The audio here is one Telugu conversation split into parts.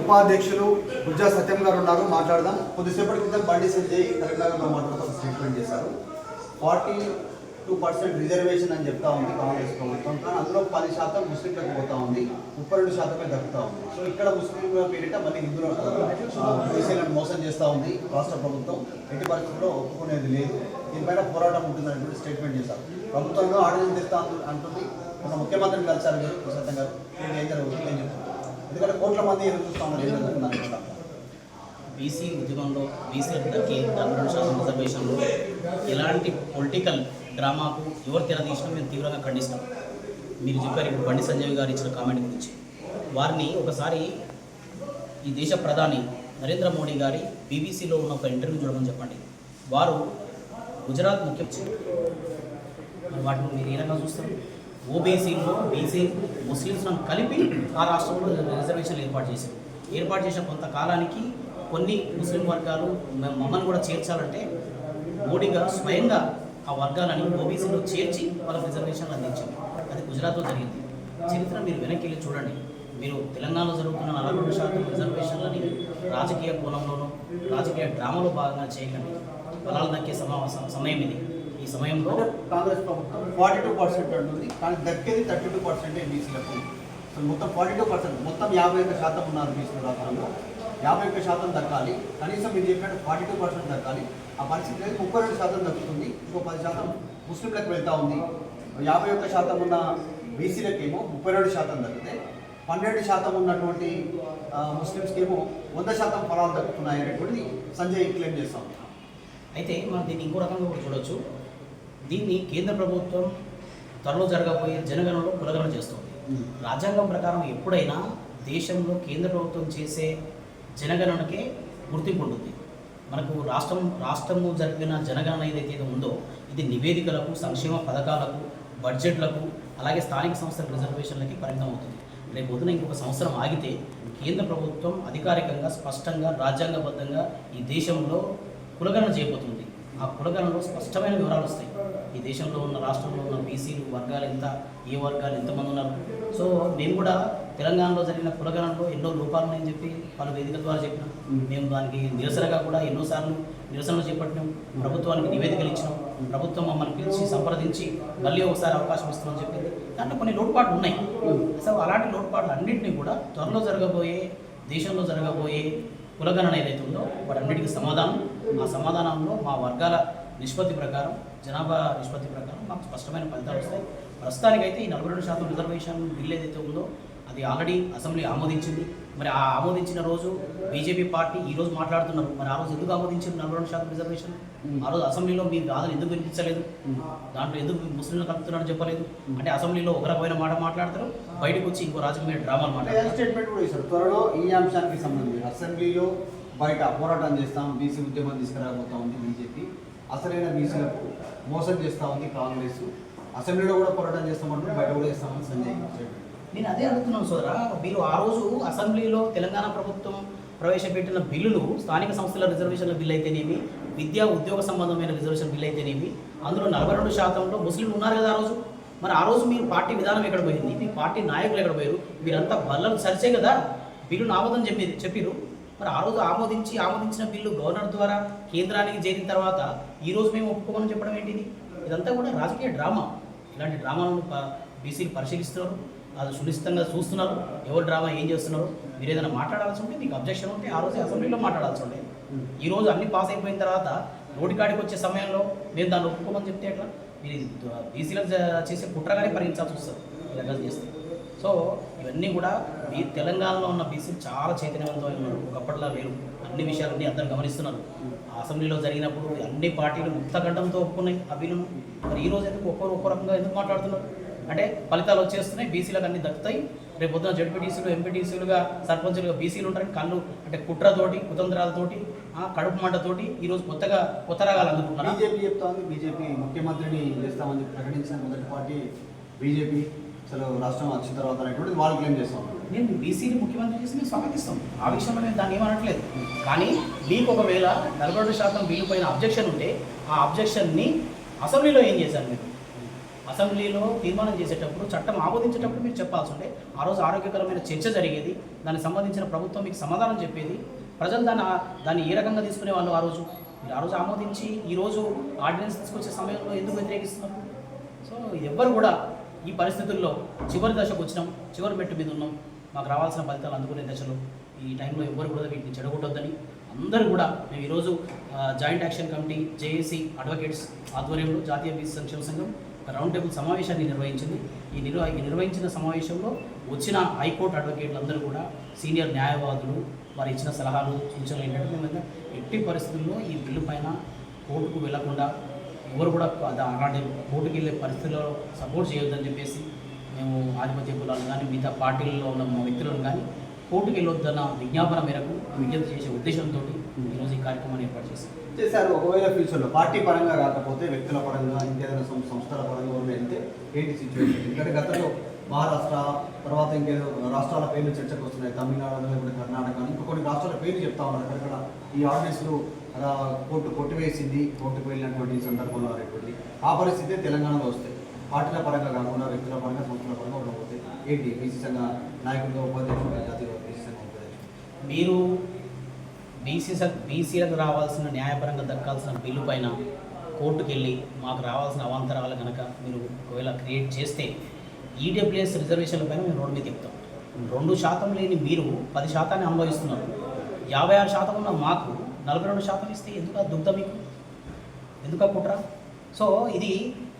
ఉపాధ్యక్షులు గుజ్జా సత్యం గారు ఉన్నారు మాట్లాడదాం. కొద్దిసేపటి క్రితం బండి సంజయ్ కరీంనగర్లో మాట్లాడుతూ స్టేట్మెంట్ చేశారు. ఫార్టీ టూ పర్సెంట్ రిజర్వేషన్ అని చెప్తా ఉంది కాంగ్రెస్ ప్రభుత్వం. కానీ అందులో పది శాతం ముస్లింలకు పోతా ఉంది. ముప్పై రెండు శాతమే దక్కుతా ఉంది. సో ఇక్కడ ముస్లింల పేరిట మళ్ళీ హిందువుల బీసీలను మోసం చేస్తూ ఉంది రాష్ట్ర ప్రభుత్వం. ఎట్టి పరిస్థితుల్లో ఒప్పుకునేది లేదు. దీనిపైన పోరాటం ఉంటుందని కూడా స్టేట్మెంట్ చేశారు. ప్రభుత్వంలో ఆర్డినెన్స్ తెస్తా అంటుంది. మన ముఖ్యమంత్రిని కలిసారు మీరు ప్రశాంతం గారు. ఏం జరుగుతుంది ఏం చెప్తారు? ఎందుకంటే కోట్ల మంది ఎదురు ఉన్నారు బీసీ ఉద్యమంలో బీసీలందరికీ నలభై శాతం రిజర్వేషన్లో ఎలాంటి పొలిటికల్ డ్రామాకు ఎవరు తెరదీసినా మేము తీవ్రంగా ఖండిస్తాం. మీరు చెప్పారు ఇప్పుడు బండి సంజయ్ గారు ఇచ్చిన కామెంట్ గురించి. వారిని ఒకసారి ఈ దేశ ప్రధాని నరేంద్ర మోడీ గారి బీబీసీలో ఉన్న ఒక ఇంటర్వ్యూ చూడమని చెప్పండి. వారు గుజరాత్ ముఖ్యమంత్రి. వాటిని మీరు ఏ రకంగా చూస్తారు? ఓబీసీలో బీసీ ముస్లిమ్స్లను కలిపి ఆ రాష్ట్రంలో రిజర్వేషన్లు ఏర్పాటు చేశారు. ఏర్పాటు చేసిన కొంతకాలానికి కొన్ని ముస్లిం వర్గాలు మమ్మల్ని కూడా చేర్చాలంటే మోడీ గారు స్వయంగా ఆ వర్గాలని ఓబీసీలో చేర్చి వాళ్ళకి రిజర్వేషన్లు అందించింది అది గుజరాత్లో జరిగింది. చరిత్ర మీరు వెనక్కి వెళ్ళి చూడండి. మీరు తెలంగాణలో జరుగుతున్న నలభై రెండు శాతం రిజర్వేషన్లని రాజకీయ కోణంలోనూ రాజకీయ డ్రామాలో భాగంగా చేయకండి. బలాలు దక్కే సమా సమయం ఇది. ఈ సమయంలో కాంగ్రెస్ ప్రభుత్వం ఫార్టీ టూ పర్సెంట్ ఉంటుంది కానీ దక్కేది థర్టీ టూ పర్సెంటే బీసీలకు. సో మొత్తం ఫార్టీ టూ పర్సెంట్ మొత్తం యాభై ఒక్క శాతం ఉన్నారు బీసీల రాష్ట్రంలో యాభై ఒక్క శాతం దక్కాలి. కనీసం మీరు చెప్పినట్టు ఫార్టీ టూ పర్సెంట్ దక్కాలి. ఆ పరిస్థితి లేదు ముప్పై రెండు శాతం దక్కుతుంది. ఇంకో పది శాతం ముస్లింలకు వెళ్తా ఉంది. యాభై ఒక్క శాతం ఉన్న బీసీలకేమో ముప్పై రెండు శాతం దక్కితే పన్నెండు శాతం ఉన్నటువంటి ఆ, ముస్లిమ్స్కేమో వంద శాతం ఫలాలు దక్కుతున్నాయి అనేటువంటిది సంజయ్ క్లెయిమ్ చేస్తా అయితే మనం దీన్ని ఇంకో రకంగా కూడా చూడొచ్చు. దీన్ని కేంద్ర ప్రభుత్వం త్వరలో జరగబోయే జనగణనలో కులగణన చేస్తుంది. రాజ్యాంగం ప్రకారం ఎప్పుడైనా దేశంలో కేంద్ర ప్రభుత్వం చేసే జనగణనకే గుర్తింపు ఉంటుంది మనకు రాష్ట్రం రాష్ట్రము జరిపిన జనగణన ఏదైతే ఉందో ఇది నివేదికలకు సంక్షేమ పథకాలకు బడ్జెట్లకు అలాగే స్థానిక సంస్థల రిజర్వేషన్లకి పరిమితం అవుతుంది. రేపు పొద్దున ఇంకొక సంవత్సరం ఆగితే కేంద్ర ప్రభుత్వం అధికారికంగా స్పష్టంగా రాజ్యాంగబద్ధంగా ఈ దేశంలో కులగణన చేయబోతుంది. ఆ కులగణనలో స్పష్టమైన వివరాలు వస్తాయి. ఈ దేశంలో ఉన్న రాష్ట్రంలో ఉన్న బీసీలు వర్గాలు ఎంత ఏ వర్గాలు ఎంతమంది ఉన్నారు? సో నేను కూడా తెలంగాణలో జరిగిన కులగణనలో ఎన్నో లోపాలు ఉన్నాయని చెప్పి పలు వేదికల ద్వారా చెప్పినాం. మేము దానికి నిరసనగా కూడా ఎన్నోసార్లు నిరసనలు చేపట్టినాం. ప్రభుత్వానికి నివేదికలు ఇచ్చినాం. ప్రభుత్వం మమ్మల్ని పిలిచి సంప్రదించి మళ్ళీ ఒకసారి అవకాశం ఇస్తామని చెప్పింది. దాంట్లో కొన్ని లోటుపాట్లు ఉన్నాయి. సో అలాంటి లోటుపాట్లు అన్నింటినీ కూడా త్వరలో జరగబోయే దేశంలో జరగబోయే కులగణన ఏదైతే ఉందో వాటన్నిటికీ సమాధానం. ఆ సమాధానంలో మా వర్గాల నిష్పత్తి ప్రకారం జనాభా నిష్పత్తి ప్రకారం మాకు స్పష్టమైన ఫలితాలు వస్తాయి. ప్రస్తుతానికైతే ఈ నలభై రెండు శాతం రిజర్వేషన్ బిల్ ఏదైతే ఉందో అది ఆల్రెడీ అసెంబ్లీ ఆమోదించింది. మరి ఆ ఆమోదించిన రోజు బీజేపీ పార్టీ ఈ రోజు మాట్లాడుతున్నారు. మరి ఆ రోజు ఎందుకు ఆమోదించింది నలభై రెండు శాతం రిజర్వేషన్? ఆ రోజు అసెంబ్లీలో మీ బాధలు ఎందుకు వినిపించలేదు? దాంట్లో ఎందుకు ముస్లింలు కలుపుతున్నారని చెప్పలేదు? అంటే అసెంబ్లీలో ఒక రకమైన మాట మాట్లాడతారు బయటకు వచ్చి ఇంకో రాజకీయ డ్రామాలు మాట్లాడతారు. స్టేట్మెంట్ కూడా ఇస్తారు. త్వరలో ఈ అంశానికి సంబంధించి అసెంబ్లీలో బయట పోరాటం చేస్తాం బీసీ ఉద్యమం తీసుకురాబోతా ఉంది బీజేపీ. అసలైన బీసీలకు మోసం చేస్తా ఉంది కాంగ్రెస్. అసెంబ్లీలో కూడా పోరాటం చేస్తామంటే బయట కూడా చేస్తామని సంజయ్ నేను అదే అడుగుతున్నాను సోదరా మీరు ఆ రోజు అసెంబ్లీలో తెలంగాణ ప్రభుత్వం ప్రవేశపెట్టిన బిల్లులు స్థానిక సంస్థల రిజర్వేషన్ల బిల్లు అయితేనేమి విద్యా ఉద్యోగ సంబంధమైన రిజర్వేషన్ బిల్లు అయితేనేమి అందులో నలభై రెండు శాతంలో ముస్లింలు ఉన్నారు కదా ఆ రోజు. మరి ఆ రోజు మీరు పార్టీ విధానం ఎక్కడ పోయింది? మీ పార్టీ నాయకులు ఎక్కడ పోయారు? మీరంతా బల్లలు సరిచే కదా. బిల్లును ఆమోదం చెప్పి చెప్పిరు మరి ఆ రోజు ఆమోదించి ఆమోదించిన బిల్లు గవర్నర్ ద్వారా కేంద్రానికి చేరిన తర్వాత ఈ రోజు మేము ఒప్పుకోమని చెప్పడం ఏంటిది? ఇదంతా కూడా రాజకీయ డ్రామా. ఇలాంటి డ్రామాలను బీసీలు పరిశీలిస్తున్నారు. అది సునిశ్చితంగా చూస్తున్నారు. ఎవరు డ్రామా ఏం చేస్తున్నారు? మీరు ఏదైనా మాట్లాడాల్సి ఉంటే మీకు అబ్జెక్షన్ ఉంటే ఆ రోజు అసెంబ్లీలో మాట్లాడాల్సి ఉండే. ఈ రోజు అన్ని పాస్ అయిపోయిన తర్వాత నోటికాడికి వచ్చే సమయంలో మేము దాన్ని ఒప్పుకోమని చెప్తే ఎట్లా? మీరు బీసీలకు చేసే కుట్రగానే పరిగణించాల్సి వస్తుంది. ఇలా చేస్తే. సో ఇవన్నీ కూడా ఈ తెలంగాణలో ఉన్న బీసీలు చాలా చైతన్యవంతమైన ఉన్నారు. ఒకప్పటిలా లేరు అన్ని విషయాలన్నీ అందరూ గమనిస్తున్నారు. అసెంబ్లీలో జరిగినప్పుడు అన్ని పార్టీలు ముక్తగడ్డంతో ఒప్పుకున్నాయి. ఆ బిల్లును మరి ఈ రోజు ఎందుకు ఒక్కరు ఒక్కో రకంగా ఎందుకు మాట్లాడుతున్నారు? అంటే ఫలితాలు వచ్చేస్తున్నాయి. బీసీలకు అన్ని దక్కుతాయి. రేపు పొద్దున జడ్పీటీసీలు ఎంపీటీసీలుగా సర్పంచులుగా బీసీలు ఉంటారని కళ్ళు అంటే కుట్రతోటి కుతంత్రాలతోటి కడుపు మంటతోటి ఈరోజు కొత్తగా కొత్త రకాలు అందుకుంటున్నారు? బీజేపీ చెప్తా ఉంది. బీజేపీ ముఖ్యమంత్రిని చేస్తామని ప్రకటించిన మొదటి పార్టీ బీజేపీ. అసలు రాష్ట్రం వచ్చిన తర్వాత అనేటువంటిది వాళ్ళు క్లెయిమ్ చేస్తాం నేను బీసీని ముఖ్యమంత్రి చేసి మేము స్వాగతిస్తాం. ఆ విషయంలో నేను దాన్ని ఏమనట్లేదు. కానీ మీకు ఒకవేళ నలభై రెండు శాతం బిల్లు పైన అబ్జెక్షన్ ఉంటే ఆ అబ్జెక్షన్ని అసెంబ్లీలో ఏం చేశారు మీరు? అసెంబ్లీలో తీర్మానం చేసేటప్పుడు చట్టం ఆమోదించేటప్పుడు మీరు చెప్పాల్సి ఉండే ఆ రోజు ఆరోగ్యకరమైన చర్చ జరిగేది దానికి సంబంధించిన ప్రభుత్వం మీకు సమాధానం చెప్పేది ప్రజలు దాన్ని దాన్ని ఏ రకంగా తీసుకునే వాళ్ళు ఆ రోజు? మీరు ఆ రోజు ఆమోదించి ఈరోజు ఆర్డినెన్స్ తీసుకొచ్చే సమయంలో ఎందుకు వ్యతిరేకిస్తున్నారు? సో ఎవ్వరు కూడా ఈ పరిస్థితుల్లో చివరి దశకు వచ్చినాం చివరి మెట్టు మీద ఉన్నాం. మాకు రావాల్సిన ఫలితాలు అందుకునే దశలో ఈ టైంలో ఎవ్వరు కూడా వీటిని చెడగొట్టొద్దని అందరూ కూడా మేము ఈరోజు joint action committee JAC advocates ఆధ్వర్యంలో జాతీయ బీసీ సంక్షేమ సంఘం ఒక రౌండ్ టేబుల్ సమావేశాన్ని నిర్వహించింది. ఈ నిర్వ నిర్వహించిన సమావేశంలో వచ్చిన హైకోర్టు అడ్వకేట్లు అందరూ కూడా సీనియర్ న్యాయవాదులు వారు ఇచ్చిన సలహాలు సూచనలు ఏంటంటే మేము ఎట్టి పరిస్థితుల్లో ఈ బిల్లు పైన కోర్టుకు వెళ్ళకుండా ఎవరు కూడా అలాంటి కోర్టుకు వెళ్ళే పరిస్థితుల్లో సపోర్ట్ చేయొద్దని చెప్పేసి మేము ఆధిపత్య కులాలు కానీ మిగతా పార్టీల్లో ఉన్న మా వ్యక్తులను కానీ కోర్టుకు వెళ్ళొద్దన్న విజ్ఞాపన మేరకు విజ్ఞప్తి చేసే ఉద్దేశంతో ఈరోజు ఈ కార్యక్రమాన్ని ఏర్పాటు చేశారు. ఒకవేళ ఫ్యూచర్లో పార్టీ పరంగా కాకపోతే వ్యక్తుల పరంగా ఇంకేదైనా సంస్థల పరంగా వెళ్తే ఏంటి సిచ్యువేషన్ ఎందుకంటే గతంలో మహారాష్ట్ర తర్వాత ఇంకేదో రాష్ట్రాల పేర్లు చర్చకు వస్తున్నాయి. తమిళనాడు లేకపోతే కర్ణాటక ఇంకా కొన్ని రాష్ట్రాల పేర్లు చెప్తా ఉన్నారు. అక్కడ ఈ ఆర్డినెన్స్లు అలా కోర్టు కొట్టివేసింది కోర్టుకు వెళ్ళినటువంటి సందర్భంలో అనేటువంటి ఆ పరిస్థితి తెలంగాణలో వస్తాయి పార్టీల పరంగా కాకుండా వ్యక్తుల పరంగా సంస్థల పరంగా ఉండకపోతే ఏంటి? బీసీ సంఘ నాయకుడిగా ఉపాధ్యక్షులుగా జాతీయ బీసీ సంఘ మీరు బీసీ బీసీలకు రావాల్సిన న్యాయపరంగా దక్కాల్సిన బిల్లు పైన కోర్టుకు వెళ్ళి మాకు రావాల్సిన అవాంతరాలు కనుక మీరు ఒకవేళ క్రియేట్ చేస్తే ఈడబ్ల్యూఎస్ రిజర్వేషన్ల పైన మేము రోడ్డు మీద చెప్తాం రెండు శాతం లేని మీరు పది శాతాన్ని అనుభవిస్తున్నారు యాభై ఆరు శాతం ఉన్న మాకు నలభై రెండు శాతం ఇస్తే ఎందుకు ఆ దుగ్ధ మీకు? ఎందుకు ఆ కుట్ర? సో ఇది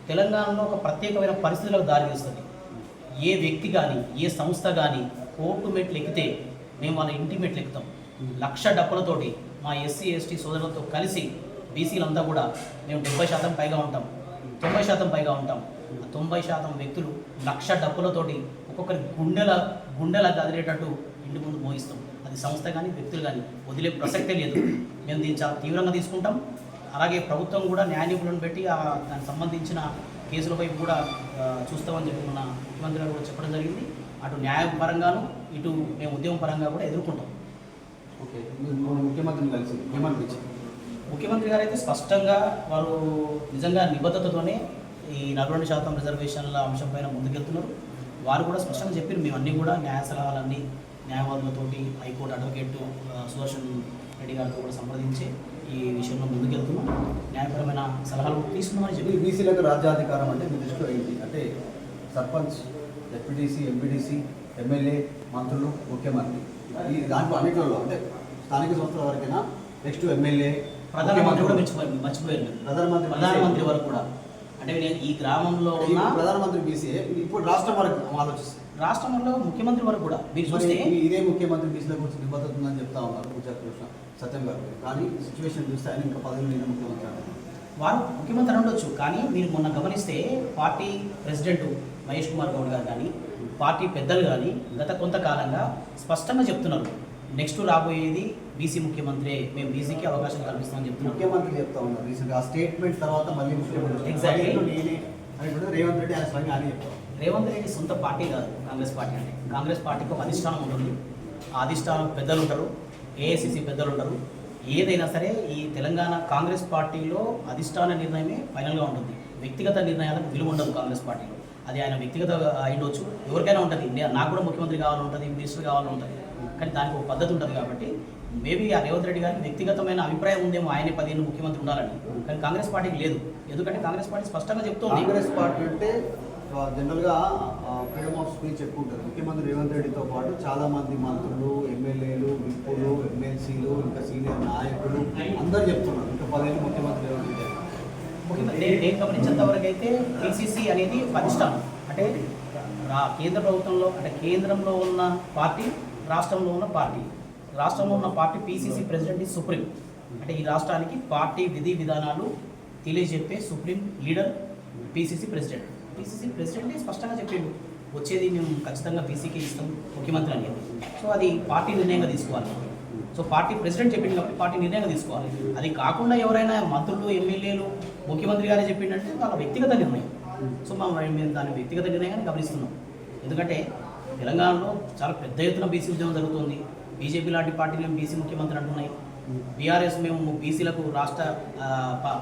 తెలంగాణలో ఒక ప్రత్యేకమైన పరిస్థితులకు దారితీస్తుంది ఏ వ్యక్తి కానీ ఏ సంస్థ కానీ కోర్టు మెట్లు ఎక్కితే మేము వాళ్ళ ఇంటి మెట్లు ఎక్కుతాం. లక్ష డబ్బులతోటి మా ఎస్సీ ఎస్టీ సోదరులతో కలిసి బీసీలంతా కూడా మేము డెబ్బై శాతం పైగా ఉంటాం. తొంభై శాతం పైగా ఉంటాం. తొంభై శాతం వ్యక్తులు లక్ష డబ్బులతోటి ఒక్కొక్కరి గుండెల గుండెల కదిలేటట్టు ఇంటి ముందు మోగిస్తాం సంస్థ కానీ వ్యక్తులు కానీ వదిలే ప్రసక్తే లేదు. మేము దీన్ని చాలా తీవ్రంగా తీసుకుంటాం. అలాగే ప్రభుత్వం కూడా న్యాయ నిపుణులను పెట్టి ఆ దానికి సంబంధించిన కేసుల వైపు కూడా చూస్తామని చెప్పి మన ముఖ్యమంత్రి గారు కూడా చెప్పడం జరిగింది. అటు న్యాయ పరంగాను ఇటు మేము ఉద్యమం పరంగా కూడా ఎదుర్కొంటాం. ఓకే. ముఖ్యమంత్రిని కలిసి ఏమనిపించింది ముఖ్యమంత్రి గారు అయితే స్పష్టంగా వారు నిజంగా నిబద్ధతతోనే ఈ నలభై రెండు శాతం రిజర్వేషన్ల అంశం పైన ముందుకెళ్తున్నారు. వారు కూడా స్పష్టంగా చెప్పారు. మేము అన్నీ కూడా న్యాయ సలహాలన్నీ న్యాయవాదులతోటి high court advocate Sudarshan Reddy గారితో కూడా సంప్రదించి ఈ విషయంలో ముందుకెళ్తున్నాం. న్యాయపరమైన సలహాలు తీసుకున్నామని చెప్పి బీసీలకు రాజ్యాధికారం అంటే మీ దృష్టిలో ఏంటి? అంటే సర్పంచ్ ఎస్పీటీసీ ఎంపీటీసీ ఎమ్మెల్యే మంత్రులు ముఖ్యమంత్రి. ఈ దాంట్లో అన్నింటిలో అంటే స్థానిక సంస్థల వరకైనా? నెక్స్ట్ ఎమ్మెల్యే ప్రధానమంత్రి కూడా మర్చిపోయారు మర్చిపోయారు మీరు. ప్రధానమంత్రి ప్రధానమంత్రి వరకు కూడా. అంటే నేను ఈ గ్రామంలో ఉన్న ప్రధానమంత్రి బీసీఏ ఇప్పుడు రాష్ట్రం వరకు ఆలోచిస్తుంది రాష్ట్రంలో ముఖ్యమంత్రి వరకు కూడా మీరు చూస్తే ఇదే ముఖ్యమంత్రి బీసీల గురించి నిబద్ధత ఉందని చెప్తా ఉన్నారు పూజా కృష్ణ సత్యం గారు. కానీ సిచ్యువేషన్ చూస్తే ఆయన ఇంకా పదవి మీద ముఖ్యమంత్రి. వారు ముఖ్యమంత్రి ఉండొచ్చు కానీ మీరు మొన్న గమనిస్తే పార్టీ ప్రెసిడెంట్ మహేష్ కుమార్ గౌడ్ గారు కానీ పార్టీ పెద్దలు కానీ గత కొంతకాలంగా స్పష్టంగా చెప్తున్నారు. నెక్స్ట్ రాబోయేది బీసీ ముఖ్యమంత్రి మేము బీసీకి అవకాశం కల్పిస్తామని చెప్తున్నారు. ముఖ్యమంత్రి చెప్తా ఉన్నారు. రీసెంట్ ఆ స్టేట్మెంట్ తర్వాత మళ్ళీ ముఖ్యమంత్రి కూడా రేవంత్ రెడ్డి ఆయన స్వయంగా అని చెప్తారు రేవంత్ రెడ్డి సొంత పార్టీ కాదు కాంగ్రెస్ పార్టీ అంటే. కాంగ్రెస్ పార్టీకి ఒక అధిష్టానం ఉంటుంది. ఆ అధిష్టానం పెద్దలు ఉంటారు ఏఐసిసి పెద్దలు ఉంటారు ఏదైనా సరే ఈ తెలంగాణ కాంగ్రెస్ పార్టీలో అధిష్టాన నిర్ణయమే ఫైనల్గా ఉంటుంది. వ్యక్తిగత నిర్ణయాలకు విలువ ఉండదు కాంగ్రెస్ పార్టీలో. అది ఆయన వ్యక్తిగత అయిండొచ్చు ఎవరికైనా ఉంటుంది. నాకు కూడా ముఖ్యమంత్రి కావాలని ఉంటుంది మినిస్టర్ కావాలని ఉంటుంది కానీ దానికి ఒక పద్ధతి ఉంటుంది కాబట్టి మేబీ ఆ రేవంత్ రెడ్డి గారికి వ్యక్తిగతమైన అభిప్రాయం ఉందేమో ఆయనే పదిహేను ముఖ్యమంత్రి ఉండాలని. కానీ కాంగ్రెస్ పార్టీకి లేదు. ఎందుకంటే కాంగ్రెస్ పార్టీ స్పష్టంగా చెప్తుంది. కాంగ్రెస్ పార్టీ అంటే జనరల్గా ఫ్రీడమ్ ఆఫ్ స్పీచ్ ఎక్కువ ఉంటుంది. ముఖ్యమంత్రి రేవంత్ రెడ్డితో పాటు చాలా మంది మంత్రులు ఎమ్మెల్యేలు విప్పులు ఎమ్మెల్సీలు ఇంకా సీనియర్ నాయకులు అందరు చెప్తున్నారు. ఇంకా పదేళ్ళు ముఖ్యమంత్రి రేవంత్ రెడ్డి అని. ముఖ్యంగా నేను గమనించేంత వరకు అయితే పిసిసి అనేది అధిష్టానం అంటే రా కేంద్ర ప్రభుత్వంలో అంటే కేంద్రంలో ఉన్న పార్టీ రాష్ట్రంలో ఉన్న పార్టీ. రాష్ట్రంలో ఉన్న పార్టీ పిసిసి ప్రెసిడెంట్ ఈ సుప్రీం. అంటే ఈ రాష్ట్రానికి పార్టీ విధి విధానాలు తెలియజెప్పే supreme leader PCC president. PCC ప్రెసిడెంటే స్పష్టంగా చెప్పిండు. వచ్చేది మేము ఖచ్చితంగా బీసీకి ఇస్తాం ముఖ్యమంత్రి అనేది. సో అది పార్టీ నిర్ణయంగా తీసుకోవాలి. సో పార్టీ ప్రెసిడెంట్ చెప్పింది కాబట్టి పార్టీ నిర్ణయం తీసుకోవాలి. అది కాకుండా ఎవరైనా మంత్రులు ఎమ్మెల్యేలు ముఖ్యమంత్రి గారే చెప్పిండంటే వాళ్ళ వ్యక్తిగత నిర్ణయం. సో మేము దాని వ్యక్తిగత నిర్ణయాన్ని గమనిస్తున్నాం. ఎందుకంటే తెలంగాణలో చాలా పెద్ద ఎత్తున బీసీ ఉద్యమం జరుగుతుంది. బీజేపీ లాంటి పార్టీలు మేము బీసీ ముఖ్యమంత్రి అంటున్నాయి. బీఆర్ఎస్ మేము బీసీలకు రాష్ట్ర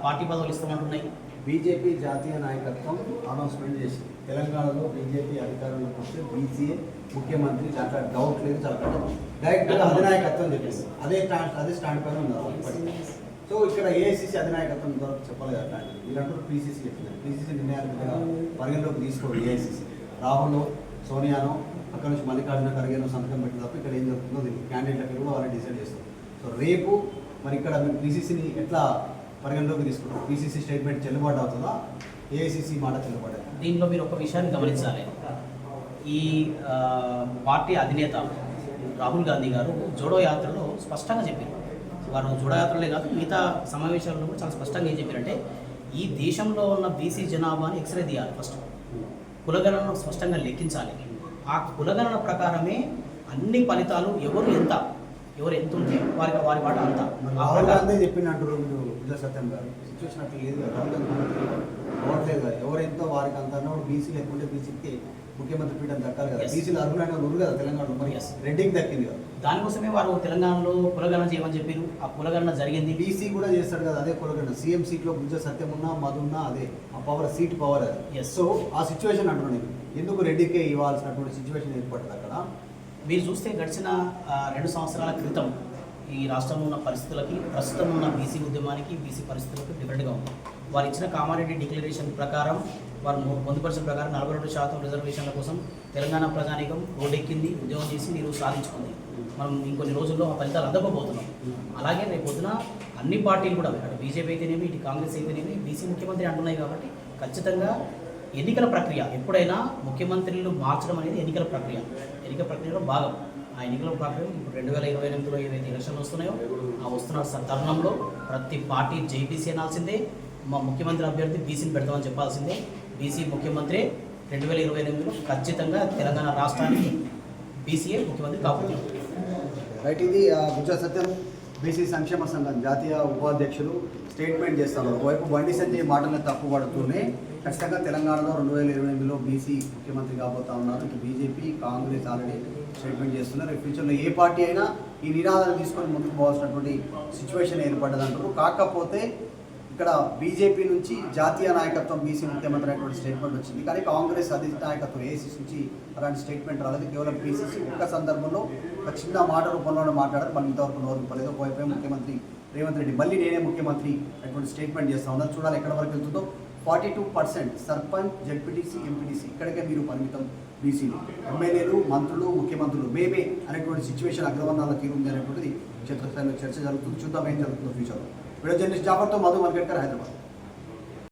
పార్టీ పదవులు ఇస్తామంటున్నాయి. బీజేపీ జాతీయ నాయకత్వం అనౌన్స్మెంట్ చేసింది. తెలంగాణలో బీజేపీ అధికారంలోకి వస్తే బీసీఏ ముఖ్యమంత్రి దాంట్లో డౌట్ లేదు చాలా డైరెక్ట్గా అధినాయకత్వం చెప్పేసి అదే స్టాండ్ అదే స్టాండ్ పైన ఉన్నారు సో ఇక్కడ ఏఐసీసీ అధినాయకత్వం ద్వారా చెప్పలేదు అట్లా వీళ్ళంటూ పీసీసీ చెప్పింది. పీసీసీ నిర్ణయాలు పరిగణలోకి తీసుకోరు ఏఐసీసీ రాహుల్ సోనియానో అక్కడ నుంచి మల్లికార్జున ఖర్గేను సంతకం పెట్టిన తప్ప ఇక్కడ ఏం జరుగుతుందో తెలియదు. క్యాండిడేట్లకి కూడా వాళ్ళని డిసైడ్ చేస్తారు. సో రేపు మరి ఇక్కడ మీరు పీసీసీని ఎట్లా పరిగణలోకి తీసుకుంటారు పీసీసీ స్టేట్మెంట్ చెల్లుబాటు అవుతుందా ఏఐసీసీ మాట చెల్లుబాటు అవుతుందా? దీనిలో మీరు ఒక విషయాన్ని గమనించాలి. ఈ పార్టీ అధినేత రాహుల్ గాంధీ గారు జోడో యాత్రలో స్పష్టంగా చెప్పారు. వారు జోడో యాత్రలే కాదు మిగతా సమావేశాల్లో కూడా చాలా స్పష్టంగా ఏం చెప్పారంటే ఈ దేశంలో ఉన్న బీసీ జనాభాని ఎక్స్రే తీయాలి ఫస్ట్ కులగణన స్పష్టంగా లెక్కించాలి. ఆ కులగణన ప్రకారమే అన్ని ఫలితాలు ఎవరు ఎంత ఎవరు ఎంత ఉంటే వారికి వారి వాట అంత. చెప్పినట్టు విజయ సత్యం గారు సిచ్యువేషన్ అట్లా లేదు అవ్వట్లేదు కదా. ఎవరెంతో వారికి అంత అన్నప్పుడు బీసీ లేకుంటే బీసీకి ముఖ్యమంత్రి పీఠం దక్కాలి కదా. బీసీలు అర్హులైన ఉన్నారు కదా తెలంగాణలో. మరి. రెడ్డికి దక్కింది కదా. దానికోసమే వారు తెలంగాణలో కులగణన చేయమని చెప్పారు ఆ కులగణన జరిగింది. బీసీ కూడా చేస్తాడు కదా అదే కొలగండి సీఎం సీట్లో బుజ్జ సత్యం ఉన్నా మధు ఉన్నా అదే. ఆ పవర్ సీట్ పవర్ అది. సో ఆ సిచ్యువేషన్ అంటున్నాను నేను. ఎందుకు రెడ్డికే ఇవ్వాల్సినటువంటి సిచ్యువేషన్ ఏర్పడుతుంది అక్కడ? మీరు చూస్తే గడిచిన రెండు సంవత్సరాల క్రితం ఈ రాష్ట్రంలో ఉన్న పరిస్థితులకి ప్రస్తుతం ఉన్న బీసీ ఉద్యమానికి బీసీ పరిస్థితులకు డిఫరెంట్గా ఉంది. వారు ఇచ్చిన కామారెడ్డి డిక్లరేషన్ ప్రకారం వారు పొందుపరిచిన ప్రకారం నలభై రెండు శాతం రిజర్వేషన్ల కోసం తెలంగాణ ప్రజానీకం రోడ్డెక్కింది ఉద్యోగం చేసి మీరు సాధించుకుంది. మనం ఇంకొన్ని రోజుల్లో ఆ ఫలితాలు అందకపోతున్నాం. అలాగే రేపు పొద్దున అన్ని పార్టీలు కూడా అటు బీజేపీ అయితేనేమి ఇటు కాంగ్రెస్ అయితేనేమి బీసీ ముఖ్యమంత్రి అంటున్నాయి కాబట్టి ఖచ్చితంగా ఎన్నికల ప్రక్రియ ఎప్పుడైనా ముఖ్యమంత్రులు మార్చడం అనేది ఎన్నికల ప్రక్రియ. ఎన్నికల ప్రక్రియలో భాగం. ఆ ఎన్నికల ప్రక్రియ రెండు వేల ఇరవై ఎనిమిదిలో ఏవైతే ఎలక్షన్లు వస్తున్నాయో ఆ వస్తున్న తరుణంలో ప్రతి పార్టీ జైబీసీ అనాల్సిందే మా ముఖ్యమంత్రి అభ్యర్థి బీసీని పెడతామని చెప్పాల్సిందే. బీసీ ముఖ్యమంత్రి రెండు వేల ఇరవై ఎనిమిదిలో ఖచ్చితంగా తెలంగాణ రాష్ట్రానికి బీసీఏ ముఖ్యమంత్రి కాబోతున్నారు రైట్ ఇది ఆ, సత్యం. బీసీ సంక్షేమ సంఘం జాతీయ ఉపాధ్యక్షులు స్టేట్మెంట్ చేస్తారు ఒకవైపు బండి సంజయ్ మాటలను తప్పుపడుతూనే ఖచ్చితంగా తెలంగాణలో రెండు వేల ఇరవై ఎనిమిదిలో బీసీ ముఖ్యమంత్రి కాబోతా ఉన్నారు. ఇటు బీజేపీ కాంగ్రెస్ ఆల్రెడీ స్టేట్మెంట్ చేస్తున్నారు. ఫ్యూచర్లో ఏ పార్టీ అయినా ఈ నినాదాలు తీసుకొని ముందుకు పోవాల్సినటువంటి సిచ్యువేషన్ ఏర్పడ్డదంటారు కాకపోతే ఇక్కడ బీజేపీ నుంచి జాతీయ నాయకత్వం బీసీ ముఖ్యమంత్రి అనేటువంటి స్టేట్మెంట్ వచ్చింది. కానీ కాంగ్రెస్ అధిక నాయకత్వం ఏసీసీ నుంచి అలాంటి స్టేట్మెంట్ రాలేదు. కేవలం బీసీసీ. ఒక్క సందర్భంలో ఒక చిన్న మాట రూపంలోనే మాట్లాడారు మనం ఇంతవరకు నోరు పలేదు పోయిపోయి ముఖ్యమంత్రి రేవంత్ రెడ్డి మళ్ళీ నేనే ముఖ్యమంత్రి అటువంటి స్టేట్మెంట్ చేస్తా ఉన్నారు చూడాలి ఎక్కడ వరకు వెళ్తుందో. Forty two percent sarpanch ZPTC MPTC ఇక్కడికే మీరు పరిమితం బీసీలు ఎమ్మెల్యేలు మంత్రులు ముఖ్యమంత్రులు మేమే అనేటువంటి సిచ్యువేషన్ అగ్రవర్ణాల తీరుంది అనేటువంటిది క్షేత్రస్థాయిలో చర్చ జరుగుతుంది. చూద్దాం ఏం జరుగుతుందో ఫ్యూచర్లో వీడియో జర్నలిస్ట్ జాఫర్తో మధు మల్కేడ్కర్ హైదరాబాద్.